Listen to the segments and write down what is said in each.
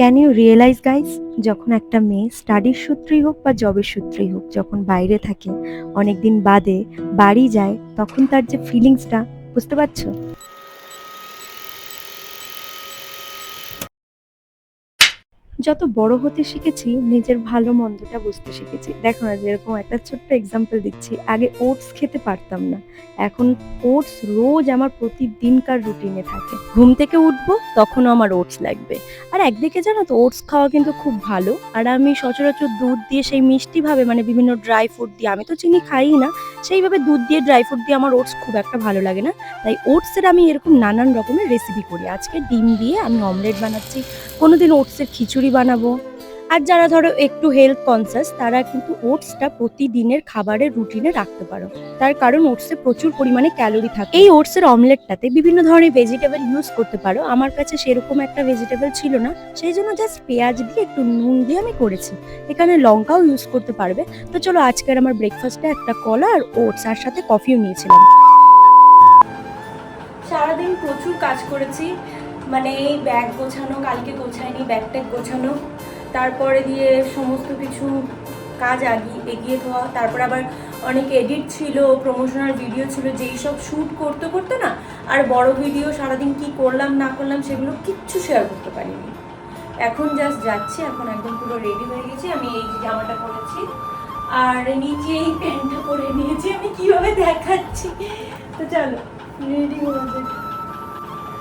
Can you realise guys যখন একটা মেয়ে স্টাডির সূত্রেই হোক বা জবের সূত্রেই হোক, যখন বাইরে থাকে, অনেকদিন বাদে বাড়ি যায়, তখন তার যে ফিলিংসটা বুঝতে পারছ? যত বড় হতে শিখেছি, নিজের ভালো মন্দটা বুঝতে শিখেছি। দেখো না যেরকম একটা ছোট্ট এক্সাম্পল দিচ্ছি, আগে ওটস খেতে পারতাম না। এখন ওটস রোজ আমার প্রতিদিনকার রুটিনে থাকে। ঘুম থেকে উঠবো, তখনও আমার ওটস লাগবে। আর একদিকে জানো তো ওটস খাওয়া কিন্তু খুব ভালো। আর আমি সচরাচর দুধ দিয়ে সেই মিষ্টিভাবে মানে বিভিন্ন ড্রাই ফ্রুট দিয়ে, আমি তো চিনি খাই না, সেইভাবে দুধ দিয়ে ড্রাই ফ্রুট দিয়ে আমার ওটস খুব একটা ভালো লাগে না। তাই ওটসের আমি এরকম নানান রকমের রেসিপি করি। আজকে ডিম দিয়ে আমি অমলেট বানাচ্ছি, কোনোদিন ওটসের খিচুড়ি বানাবো। আর যারা ধরো একটু হেলথ কনসিয়াস তারা কিন্তু ওটসটা প্রতিদিনের খাবারের রুটিনে রাখতে পারো। তার কারণ ওটসে প্রচুর পরিমাণে ক্যালোরি থাকে। এই ওটসের অমলেটটাতে বিভিন্ন ধরনের ভেজিটেবল ইউজ করতে পারো। আমার কাছে সেরকম একটা ভেজিটেবল ছিল না। সেই জন্য জাস্ট পেঁয়াজ দিয়ে একটু নুন দিয়ে আমি করেছি। এখানে লঙ্কাও ইউজ করতে পারবে। তো চলো আজকের আমার ব্রেকফাস্টে একটা কলা আর ওটস আর সাথে কফিও নিয়েছিলাম। সারাদিন প্রচুর কাজ করেছি। মানে এই ব্যাগ গোছানো, কালকে গোছায়নি ব্যাগ ট্যাগ গোছানো। তারপরে দিয়ে সমস্ত কিছু কাজ আগিয়ে এগিয়ে দেওয়া তারপর আবার অনেক এডিট ছিল প্রমোশনাল ভিডিও ছিল, যেই সব শ্যুট করতে করতে না, আর বড় ভিডিও সারাদিন কি করলাম, না করলাম, সেগুলো কিচ্ছু শেয়ার করতে পারিনি। এখন জাস্ট যাচ্ছি, এখন একদম পুরো রেডি হয়ে গেছি। আমি এই জামাটা পরেছি, আর নিচে এই প্যান্টটা পরে নিয়েছি। আমি কীভাবে দেখাচ্ছি? তো চলো রেডি হয়ে যাই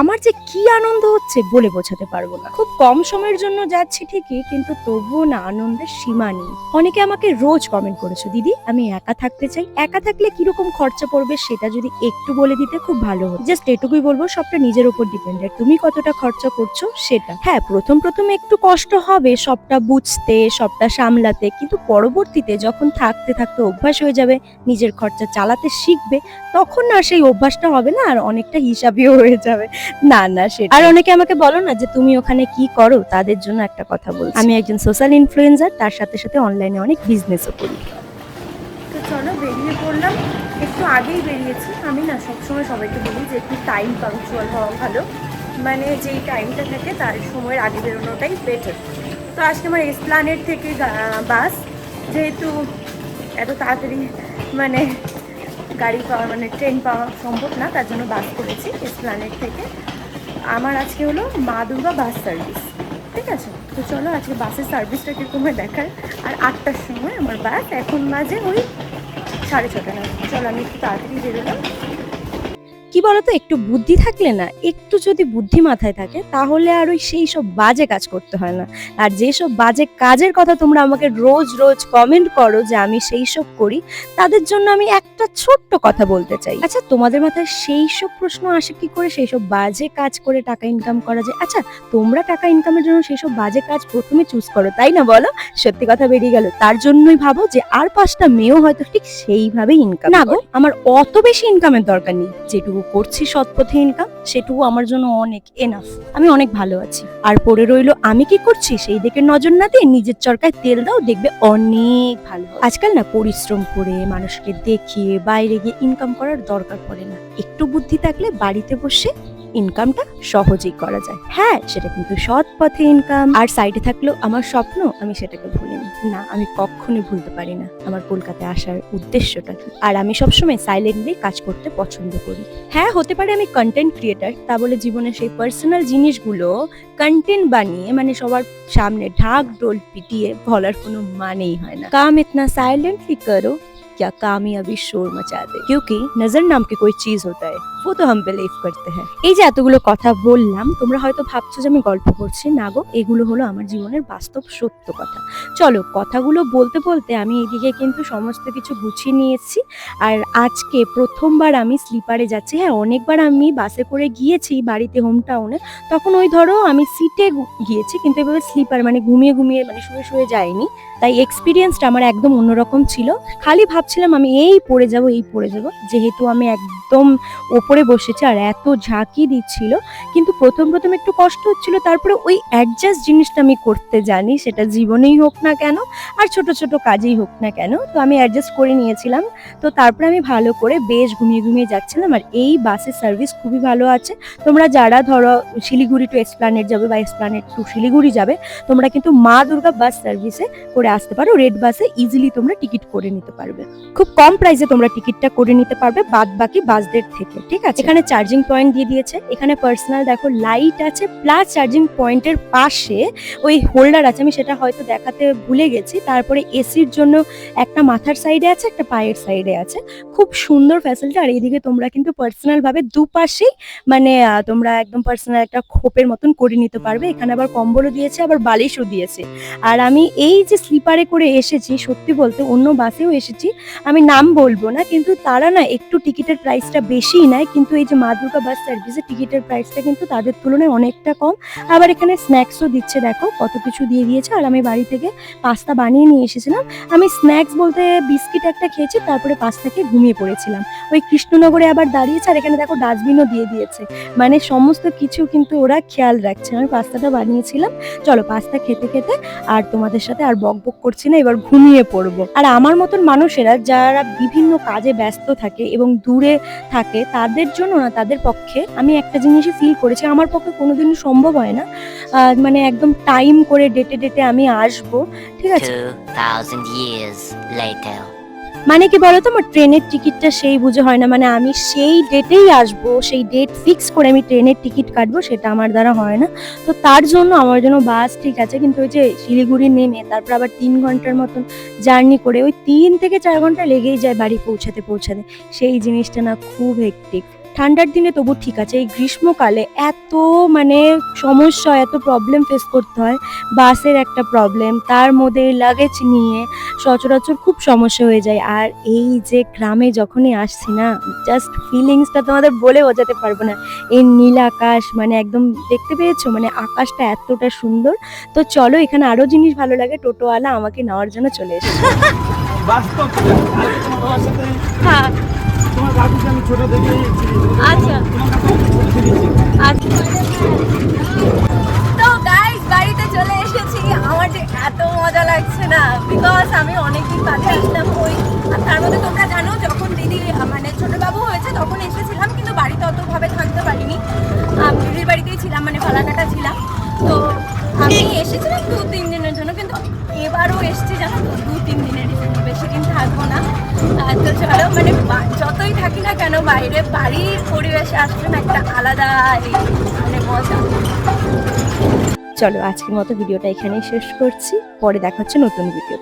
আমার যে কি আনন্দ হচ্ছে বলে বোঝাতে পারব না। খুব কম সময়ের জন্য যাচ্ছি ঠিকই, কিন্তু তবুও না আনন্দের সীমা নেই। অনেকে আমাকে রোজ কমেন্ট করেছ, দিদি, আমি একা থাকতে চাই। একা থাকলে কীরকম খরচা পড়বে সেটা যদি একটু বলে দিতে খুব ভালো হতো। জাস্ট এটুকুই বলব, সবটা নিজের উপর ডিপেন্ডেন্ট তুমি কতটা খরচা করছ সেটা। হ্যাঁ প্রথম প্রথম একটু কষ্ট হবে, সবটা বুঝতে, সবটা সামলাতে, কিন্তু পরবর্তীতে যখন থাকতে থাকতে অভ্যাস হয়ে যাবে, নিজের খরচা চালাতে শিখবে, তখন না সেই অভ্যাসটা হবে না, আর অনেকটা হিসাবিও হয়ে যাবে। না না সেটা আর অনেকে আমাকে বলো না যে তুমি ওখানে কি করো তাদের জন্য একটা কথা বলছি। আমি একজন সোশ্যাল ইনফ্লুয়েন্সার তার সাথে সাথে অনলাইনে অনেক বিজনেসও করি। তো চলো বেরিয়ে পড়লাম। একটু আগেই বেরিয়েছি। আমি না সবসময় সবাইকে বলি যে একটু টাইম পাংচুয়াল হওয়া ভালো। মানে যেই টাইমটা থাকে তার সময়ের আগে বেরোনোটাই বেটার তো আজকে আমার এসপ্লানেট থেকে বাস যেহেতু এত তাড়াতাড়ি মানে গাড়ি পাওয়া মানে ট্রেন পাওয়া সম্ভব না, তার জন্য বাস করেছি এসপ্লানেট থেকে। আমার আজকে হলো মা দুর্গা বাস সার্ভিস ঠিক আছে? তো চলো আজকে বাসের সার্ভিসটা কীরকম দেখার আর আটটার সময় আমার বাস, এখন মাঝে ওই সাড়ে ছটা না চলো আমি একটু তাড়াতাড়ি বেরোলাম। কি বলতো একটু বুদ্ধি থাকলে না একটু যদি বুদ্ধি মাথায় থাকে তাহলে আর ওই সেই সব বাজে কাজ করতে হয় না। আর যেসব বাজে কাজের কথা তোমরা আমাকে রোজ রোজ কমেন্ট করো যে আমি সেই সব করি তাদের জন্য আমি একটা ছোট্ট কথা বলতে চাই। আচ্ছা তোমাদের মাথায় সেই সব প্রশ্ন আসে কি করে? সেই সব বাজে কাজ করে টাকা ইনকাম করা যায়? আচ্ছা তোমরা টাকা ইনকামের জন্য সেই সব বাজে কাজ প্রথমে চুজ করো তাই না বলো? সত্যি কথা বেরিয়ে গেল। তার জন্যই ভাবো যে আর পাঁচটা মেয়েও হয়তো ঠিক সেইভাবেই ইনকাম না গো আমার অত বেশি ইনকামের দরকার নেই। যেটুকু করছি সৎপথে ইনকাম সেটুকু আমার জন্য অনেক এনাফ আমি অনেক ভালো আছি। আর পড়ে রইল, আমি কি করছি? সেই দিকে নজর না দিয়ে নিজের চরকায় তেল দাও, দেখবে অনেক ভালো আজকাল না পরিশ্রম করে মানুষকে দেখিয়ে বাইরে গিয়ে ইনকাম করার দরকার পড়ে না। একটু বুদ্ধি থাকলে বাড়িতে বসে ইনকামটা সহজেই করা যায়। হ্যাঁ সেটা কিন্তু সৎ পথে ইনকাম আর সাইডে থাকলেও আমার স্বপ্ন, আমি সেটাকে ভুলিনি। না, আমি কখনই ভুলতে পারি না। আমার কলকাতায় আসার উদ্দেশ্যটা কি? আর আমি সবসময় সাইলেন্টলি কাজ করতে পছন্দ করি। হ্যাঁ হতে পারে আমি কন্টেন্ট ক্রিয়েটার তা বলে জীবনে সেই পার্সোনাল জিনিসগুলো কন্টেন্ট বানিয়ে মানে সবার সামনে ঢাক ডোল পিটিয়ে বলার কোনো মানেই হয় না। কাম ইতনা সাইলেন্টলি করো। क्या कामयाबी शोर मचा दे क्योंकि नजर नाम की कोई चीज होता है वो तो हम बिलीव करते हैं এই যে এতগুলো কথা বললাম তোমরা হয়তো ভাবছো যে আমি গল্প করছি না গো এগুলো হলো আমার জীবনের বাস্তব সত্য কথা চলো কথাগুলো বলতে বলতে আমি এদিকে কিন্তু সমস্ত কিছু গুছিয়ে নিয়েছি আর আজকে প্রথমবার আমি স্লিপারে যাচ্ছি হ্যাঁ অনেকবার আমি বাসে করে গিয়েছি বাড়িতে হোম টাউনে তখন ওই ধরো আমি সিটে গিয়েছি কিন্তু এভাবে স্লিপার মানে ঘুমিয়ে ঘুমিয়ে মানে শুয়ে শুয়ে যাইনি তাই এক্সপিরিয়েন্সটা আমার একদম অন্যরকম ছিল খালি ভাবছি ভাবছিলাম আমি এই পড়ে যাব, এই পড়ে যাব। যেহেতু আমি একদম ওপরে বসেছি আর এত ঝাঁকি দিচ্ছিল, কিন্তু প্রথম প্রথম একটু কষ্ট হচ্ছিল, তারপরে ওই অ্যাডজাস্ট জিনিসটা আমি করতে জানি, সেটা জীবনেই হোক না কেন, আর ছোট ছোট কাজেই হোক না কেন, তো আমি অ্যাডজাস্ট করে নিয়েছিলাম। তো তারপরে আমি ভালো করে বেশ ঘুমিয়ে ঘুমিয়ে যাচ্ছিলাম, আর এই বাসের সার্ভিস খুবই ভালো আছে। তোমরা যারা ধরো শিলিগুড়ি টু এক্সপ্লানেট যাবে বা এক্সপ্লানেট টু শিলিগুড়ি যাবে, তোমরা কিন্তু মা দুর্গা বাস সার্ভিসে করে আসতে পারো। রেড বাসে ইজিলি তোমরা টিকিট করে নিতে পারবে। খুব কম প্রাইসে তোমরা টিকিটটা করে নিতে পারবে বাদ বাকি বাসদের থেকে, ঠিক আছে? এখানে চার্জিং পয়েন্ট দিয়ে দিয়েছে। এখানে পার্সোনাল দেখো লাইট আছে প্লাস চার্জিং পয়েন্টের পাশে ওই হোল্ডার আছে। আমি সেটা হয়তো দেখাতে ভুলে গেছি। তারপরে এসির জন্য একটা মাথার সাইডে আছে, একটা পায়ের সাইডে আছে। খুব সুন্দর ফ্যাসিলিটি আর এইদিকে তোমরা কিন্তু পার্সোনাল ভাবে দুপাশেই মানে তোমরা একদম পার্সোনাল একটা খোপের মতন করে নিতে পারবে। এখানে আবার কম্বলও দিয়েছে, আবার বালিশও দিয়েছে। আর আমি এই যে স্লিপারে করে এসেছি, সত্যি বলতে অন্য বাসেও এসেছি। আমি নাম বলব না, কিন্তু তারা না একটু টিকিটের প্রাইসটা বেশিই নেয়, কিন্তু এই যে মা দুর্গা বাস সার্ভিসের টিকিটের প্রাইসটা কিন্তু তাদের তুলনায় অনেকটা কম। আবার এখানে স্ন্যাক্সও দিচ্ছে, দেখো কত কিছু দিয়ে দিয়েছে, আর আমি বাড়ি থেকে পাস্তা বানিয়ে নিয়ে এসেছিলাম। আমি স্ন্যাক্স বলতে বিস্কিট একটা খেয়েছি, তারপরে পাস্তা খেয়ে ঘুমিয়ে পড়েছিলাম। ওই কৃষ্ণনগরে আবার দাঁড়িয়েছে, আর এখানে দেখো ডাস্টবিনও দিয়ে দিয়েছে। মানে সমস্ত কিছু কিন্তু ওরা খেয়াল রাখছে। আমি পাস্তাটা বানিয়েছিলাম। চলো পাস্তা খেতে খেতে আর তোমাদের সাথে আর বক বক করছি না, এবার ঘুমিয়ে পড়ব। আর আমার মতন মানুষেরা যারা বিভিন্ন কাজে ব্যস্ত থাকে এবং দূরে থাকে তাদের জন্য না তাদের পক্ষে আমি একটা জিনিসই ফিল করেছি আমার পক্ষে কোনোদিনই সম্ভব হয় না মানে একদম টাইম করে ডেটে ডেটে আমি আসব ঠিক আছে 2,000 years later. মানে কি বলতো, আমার ট্রেনের টিকিটটা সেই বুঝে হয় না। মানে আমি সেই ডেটেই আসব, সেই ডেট ফিক্স করে আমি ট্রেনের টিকিট কাটবো, সেটা আমার দ্বারা হয় না। তো তার জন্য আমার জন্য বাস ঠিক আছে, কিন্তু ওই যে শিলিগুড়ি নেমে, তারপর আবার তিন ঘণ্টার মতন জার্নি করে ওই তিন থেকে চার ঘণ্টা লেগেই যায় বাড়ি পৌঁছাতে পৌঁছাতে। সেই জিনিসটা না খুব হেক্টিক ঠান্ডার দিনে তবু ঠিক আছে এই গ্রীষ্মকালে এত মানে সমস্যা এত প্রবলেম ফেস করতে হয় বাসের একটা প্রবলেম তার মধ্যে লাগেজ নিয়ে সচরাচর খুব সমস্যা হয়ে যায়। আর এই যে গ্রামে যখনই আসছি না জাস্ট ফিলিংসটা তোমাদের বলে বোঝাতে পারব না। এই নীল আকাশ মানে একদম দেখতে পেয়েছ? মানে আকাশটা এতটা সুন্দর। তো চলো এখানে আরও জিনিস ভালো লাগে টোটোওয়ালা আমাকে নেওয়ার জন্য চলে এসেছে। হ্যাঁ। আচ্ছা। থেকেছি তো গাইস বাড়িতে চলে এসেছি। আমার যে এত মজা লাগছে না বিকজ আমি অনেকদিন বাইরে বাড়ির পরিবেশে আসলে একটা আলাদা মানে মজা। চলো আজকের মতো ভিডিওটা এখানেই শেষ করছি। পরে দেখা হচ্ছে নতুন ভিডিও